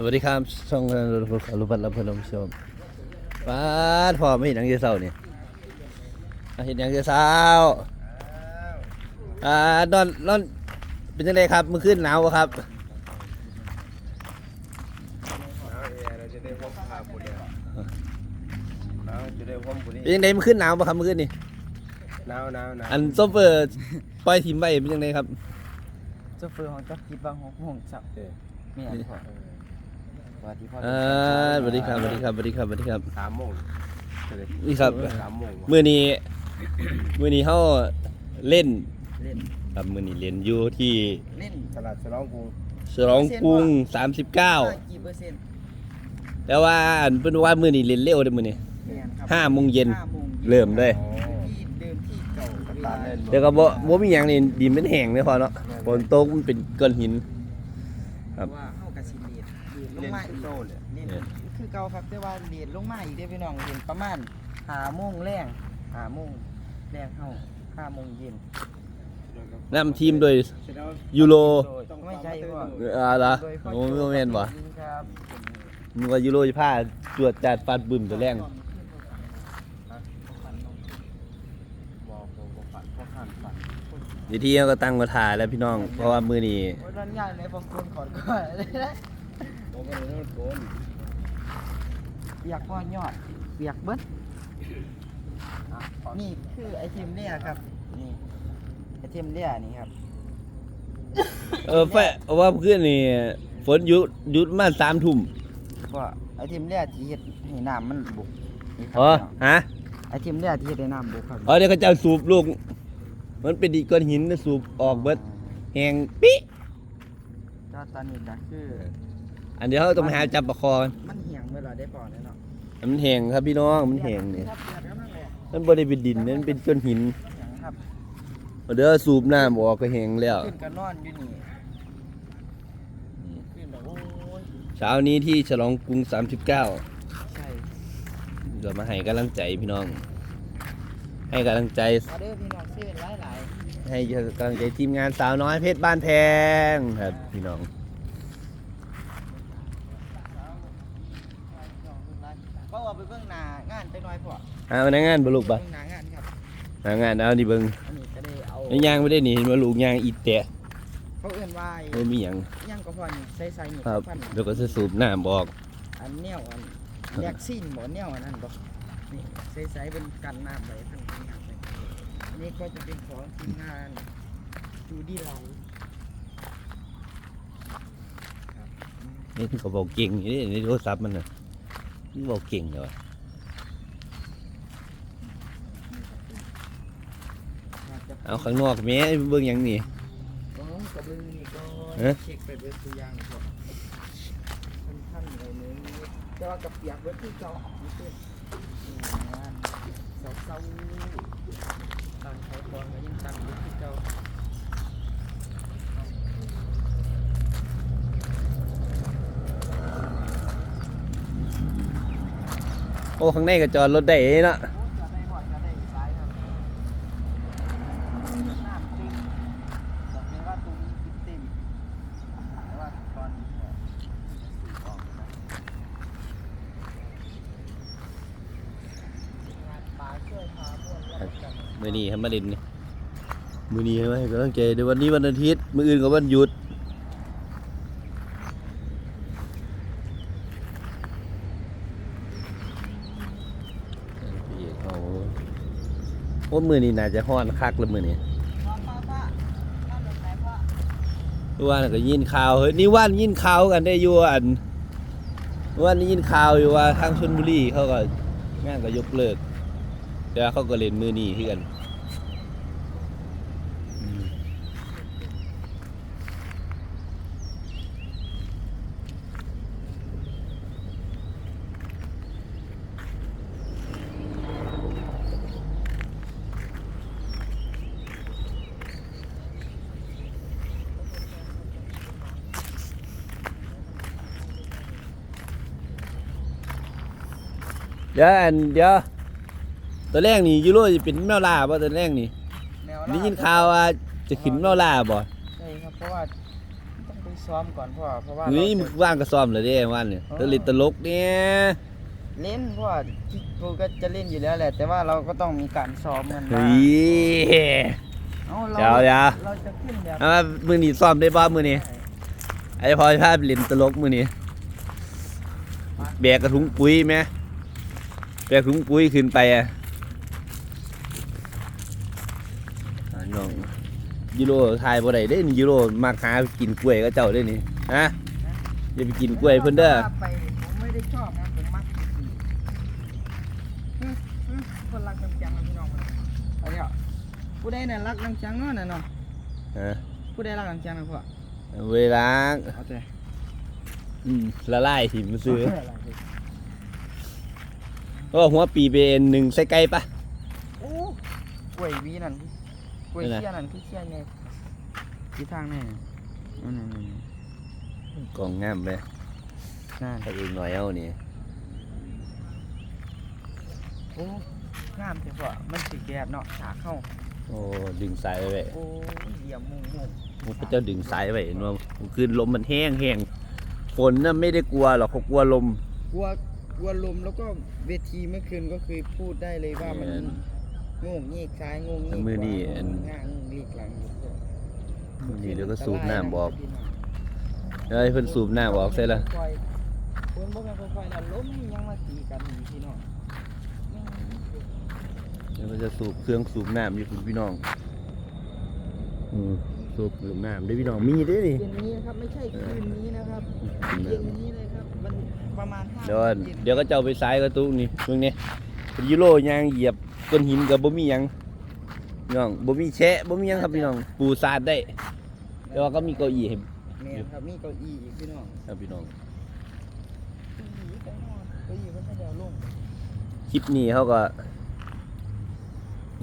สวัสดีครับช่องอรุพัฒน์รับพนมชมป้าดพอไม่เห็นหนังเยเศร้านี่อะเห็นหนังเยเศร้าอ่านอนนอนเป็นยังไงครับเมื่อคืนหนาวบ่ครับเราจะได้พบภาพบุญเนี่ยเราจะได้พบบุญเป็นยังไงเมื่อคืนหนาวบ่ครับเมื่อคืนนี่หนาวหนาวหนาวอันโซเฟอร์ปล่อยทีมไปเป็นยังไงครับเจ้าเฟืองของจักรีบางหกโมงสับเมียพ่อส วัสดีพ่ออ่าสวัสดีครับสวัสดีครับสวัสดีครับสวัสดีครับสามโมงนี่ครับสามโมงมื้อนี้มื้อนี้เฮาเล่นเล่นครับมื้อนี้เล่นอยู่ที่เล่นตลาดฉลองกรุงฉลองกรุงกี่เปอร์เซ็นต์39แต่ว่าอันเพิ่นว่ามื้อนี้เล่นเร็วเด้อมื้อนี้เมียครับห้าโมงเย็นห้าโมงเริ่มเลยที่เดิมที่เก่าเวลาเดี๋ยวก็บ่บ่มีหยังนี่ดินเป็นแห้งเลยพอเนาะฝนตกมันเป็นก้อนหิน ครับ นมาฟุอีตกโซเนี่ยเล่นคือเก่าครับแต่ว่าเลียดลงมาอีกเด้อพี่น้องเห็นประมาณห้าโมงแรงห้าโมงแรงเข้าห้าโมงเย็นนำทีมโดยยูโรไม่ใช่พ่ออ่าล่ะโดยพ่โอ้บ่แม่นบ่ครับนึกว่ายูโรสิพาตรวจจัดฟาดบึ้มตัวแรงบอกบอกฝันพ่อขันฝันเดี๋ยวที่เราก็ตั้งมาถ่ายแล้วพี่น้อง เพราะว่ามื้อนี้ โอ้ยร้อนยากเลยบางคนขอดก่อน เลยาเราโกนเปียกพ่อยอดเปียกเบิดนี่คือไอเทมเลียครับนี่ไอเทมเลียนี่ครับเออไฟเอาว่าเพื่อนนี่ฝนหยุดหยุดมา3ทุ่มก็ไอเทมเลียที่เฮ็ดให้น้ำมันบุกนี่ครัอ๋อฮะไอเทมเลียที่เฮ็ดให้น้ำบุกครับอ๋อเดี๋ยวเขาจะเอาสูบลูกมันเป็นดีก้อนหินนะสูบออกเบิดแหงปิ๊ก็ตอนนี้ก็คือ อันเดี๋ยวเราต้องไปหาจับประคอกันมันเหี่ยงเมื่อเราได้ปอดแน่นอนมันแห้งครับพี่น้องมันแห้งนี่ครับเปียกแล้วนั่นแหละมันบ่ได้เป็นดินนั่นเป็นก้อนหินเหี่ยงครับเดี๋ยวสูบน้ำออกก็แห้งแล้วขึ้นก็นอนอยู่นี่ขึ้นแบบโอ้ยเช้านี้ที่ฉลองกรุง 39ใช่เรามาให้กำลังใจพี่น้อง ให้กำลังใจมาเด้อพี่น้องซื้อหลายหลายให้กำลังใจทีมงานสาวน้อยเพชรบ้านแพงครับพี่น้อง ก็เอาไปเบื้องหน้างานจังน้อยพอเอาในงานบ่ลูกปะเบื้องหน้างานครับหางานเอานี่เบิ่งอันนี้ก็ได้เอาในยางไม่ได้หนีเห็นว่าลูกยางอีแตะเขาเอื่นว่าบ่มีหยังย่างก็พอนี่ใส่ใส่นี่ครับพันเดี๋ยวก็จะสูบน้ำออกอันแนวอันแยกซีนบ่แนวอันนั้นบ่นี่ใส่ใส่เป็นกันน้ำไว้ทั้งกันน้ำไว้อันนี้ก็จะเป็นของทีมงานจูดี้เรานี่คือเขาบอกเก่งอยู่นี่ในโทรศัพท์มันน่ะมั นบอกเก่งเหรอเอาข้างนอกแม่เบิ่งหยังนี่ก็กระเบื้องนี่ก็เอ๊ะเช็คไปเบิดตัวอย่างก่อนท่านท่านอะไรนี้แต่ว่ากับเปียกเบิดที่เก่านี่คือนี่งานเศร้าๆตั้งไทยก่อนก็ยังตั้งเบิดที่เก่า โอ้ ข้างในก็จอดรถได้เนาะโอ้จะได้หอดจะได้สายครับน้ำตึงบอกเลยว่าตรงนี้ติดเต็มแต่ว่าตอนนะงานปลาช่วยพาพวกเราจับมื้อนี้ครับมาเล่นนี่มื้อนี้ให้กำลังใจเดี๋ยววันนี้วันอาทิตย์ มืออื่นก็วันหยุด เอโอ้มือนี้น่าจะห้อนคักละมือนี้พ่อพ่อพ่อพ่อหลบไหนพ่อเมื่อวานก็ยินข่าวเฮ้ยนี่ว่านยินข่าวกันได้อยู่อันเมื่อวานนี้ยินข่าวอยู่ว่าทางชลบุรีเขาก็งานก็ยกเลิกแต่เขาก็เล่นมือนี่ที่กัน ดี๋ยวอันเดี๋ยวตัวแรกนี่ยูโรจะเป็นแมวล่าป่ะตัวแรกนี่แมวได้ยินข่าวว่าจะขึ้นแมวล่าบ่ใช่ครับเพราะว่าต้องไปสซ้อมก่อนพ่อเพราะว่าเฮ้ยเรามึจะงว่างก็ซ้อมเลยเด้วันเนี่ยอ๋อตลิดตลกเนี่ยเล่นเพราะว่าที่กูก็จะเล่นอยู่แล้วแหละ แต่ว่าเราก็ต้องมีการซ้อมกันเฮ้บ้างยเอาเดี๋ยวเดี๋ยวเราจะขึ้นแบบเอามามือนี้ซ้อมได้ป่ะมือนี้ไอ้พอภาพเล่นตลกมือนี้แบกกระถุงปุ๋ยไหม แบกถุงปุ๋ยขึ้นไปอะอ่าน้องยูโรทายบ่ได้เด้นยูโรมาหากินกล้วยก็เจ้าเด้นี่ฮะอย่าไปกินกล้วยเพิ่นเด้อไปผมไม่ได้ชอบนะผมมักกินคนรักน้ำจังนะพี่น้องเอาเดี๋ยวผู้ใดน่ะรักน้ำจังเนาะน่ะเนาะฮะผู้ใดรักน้ำจังนะพ่อเวลาเอาแต่อืมละลายหิมซื้อ ก็หัวปีเป็นหนึ่งใส่ไก่ปะ โอ้กล้วยวีนั่นกล้วยนั่นน่ะเชี่ยนั่นคือเชี่ยไงที่ทางแน่นั่นนั่นนั่นกล่องงามไปนั่นถ้าเองหน่อยเอานี่โอ้งามเถอะพ่อมันสีแกบเนาะฉากเข้าโอ้ดึงสายไปไว้โอ้ยเหลี่ยมมุงมุงมันก็จะดึงสายไปเห็นว่าคือลมมันแห้งแห้งฝนน่ะไม่ได้กลัวหรอกเขากลัวลมกลัว กลัวลมแล้วก็เวทีเมื่อคืนก็คือพูดได้เลยว่ามันเอองงงีกซ้ายงงงีกมือนี่ขวาอันงางงงีกหลังอยู่มือนี่เดี๋ยวก็สูบน้ำบอกเอ้ยเพิ่นสูบน้ำออกใส่ละค่อยๆคนบ่แม่นค่อยๆนะล้มยังมาตีกันอยู่พี่น้องเดี๋ยวมันจะสูบเครื่องสูบน้ำอยู่คุณพี่น้องอืมสูบสูบน้ำได้อพี่น้องมีได้อนี่ เย็นนี้นะครับไม่ใช่คืนนี้นะครับสูบเย็นน้ ประมาณห้าเดี๋ยวโมอังนเย็นเดี๋ยวก็เจ้าไปซ้ายกระตุ้งนี่ตรงนี้เป็นยูโรยางเหยียบก้อนหินกับบ่มีหยังพี่น้องบ่มีแชะบ่มีหยังครับพี่น้อง ปูซาดได้แต่ว่าก็มีเก้าอี้ให้แม่นครับมีเก้าอี้อีกพี่น้องครับพี่น้อง เก้าอี้ไปนอนเก้าอี้มันไม่ได้เอาลงคลิปนี้เขาก็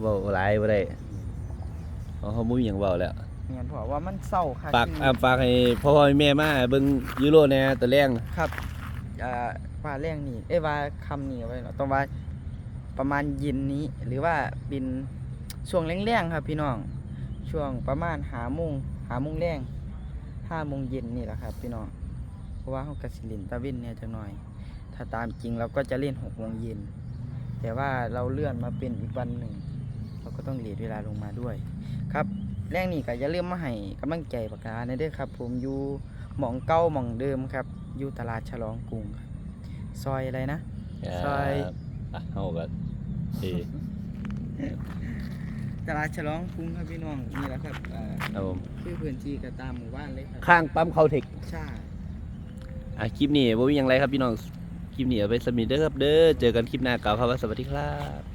เว้าหลายบ่ได้เขาเขาบ่มีหยังเว้าแล้ว แม่นเพราะว่ามันเศร้าค่ะฝากที่อ่าฝากให้พ่อพ่อแม่มาเบิ่งยูโรแหน่ตะแรงครับ อ่าว่าแรงนี่เอ้ยว่าคำนี้ไว้เนาะต้องว่าประมาณเย็นนี้ หรือว่าเป็นช่วงแรงๆครับ พี่น้อง ช่วงประมาณหาโมงหาโมงแรงห้าโมงเย็นนี่แหละครับ พี่น้องเพราะว่าเขากสิเลินตะเวนเนี่ยจะหน่อย ถ้าตามจริงเราก็จะเล่นหกโมงเย็นแต่ว่าเราเลื่อนมาเป็นอีกวันหนึ่งเราก็ต้องเลทเวลาลงมาด้วย ครับแรงนี้ก็อย่าลืมมาให้กำลังใจปากกาในเด้อครับ ผมอยู่หมองเก้าหมองเดิมครับ อยู่ตลาดฉลองกรุงครับซอยอะไรนะ ซอย อะเฮาก็เอตลาดฉลองกรุงครับพี่น้องนี่แหละครับอ่าครับผมคือพื้นที่ก็ตามหมู่บ้านเลยครับข้างปั๊มเขาเทคใช่อะคลิปนี้บ่มีหยังไรครับพี่น้องคลิปนี้เอาไปสมิธเด้อครับเด้อเจอกันคลิปหน้ากล่าวคำว่าสวัสดีครับ